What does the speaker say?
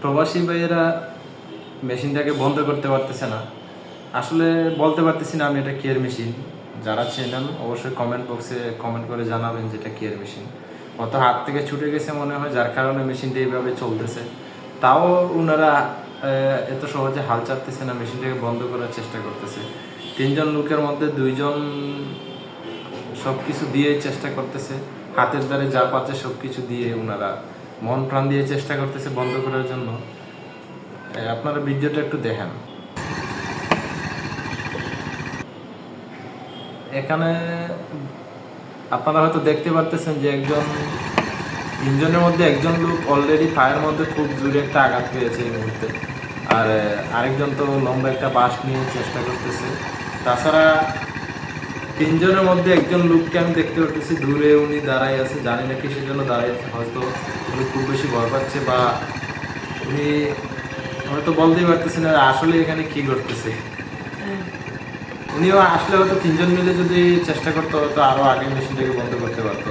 প্রবাসী ভাইয়েরা মেশিনটাকে বন্ধ করতে পারতেছে না। আসলে বলতে পারতেছি না আমি এটা কেয়ার মেশিন। যারা চেনেন অবশ্যই কমেন্ট বক্সে কমেন্ট করে জানাবেন যেটা কেয়ার মেশিন। অত হাত থেকে ছুটে গেছে মনে হয়, যার কারণে মেশিনটা এইভাবে চলতেছে। তাও ওনারা এত সহজে হাল চাপতেছে না, মেশিনটাকে বন্ধ করার চেষ্টা করতেছে। তিনজন লোকের মধ্যে দুইজন সব কিছু দিয়ে চেষ্টা করতেছে। হাতের দ্বারে যা পাচ্ছে সব কিছু দিয়ে ওনারা মন প্রাণ দিয়ে চেষ্টা করতেছে বন্ধ করার জন্য। আপনারা ভিডিওটা একটু দেখেন। এখানে আপনারা হয়তো দেখতে পারতেছেন যে একজন তিনজনের মধ্যে একজন লোক অলরেডি পায়ের মধ্যে খুব জোরে একটা আঘাত পেয়েছে এই মুহূর্তে। আর আরেকজন তো লম্বা একটা বাঁশ নিয়ে চেষ্টা করতেছে। তাছাড়া তিনজনের মধ্যে একজন লোককে আমি দেখতে পাচ্ছি দূরে উনি দাঁড়াই আছে জানি না কিসের জন্য দাঁড়াই আছে হয়তো উনি খুব বেশি ভয় পাচ্ছে বা উনি হয়তো বলতেই পারতেছি না আসলে এখানে কি করতেছে উনিও আসলে হয়তো তিনজন মিলে যদি চেষ্টা করতো হয়তো আরও আগে মেশিনটাকে বন্ধ করতে পারতো।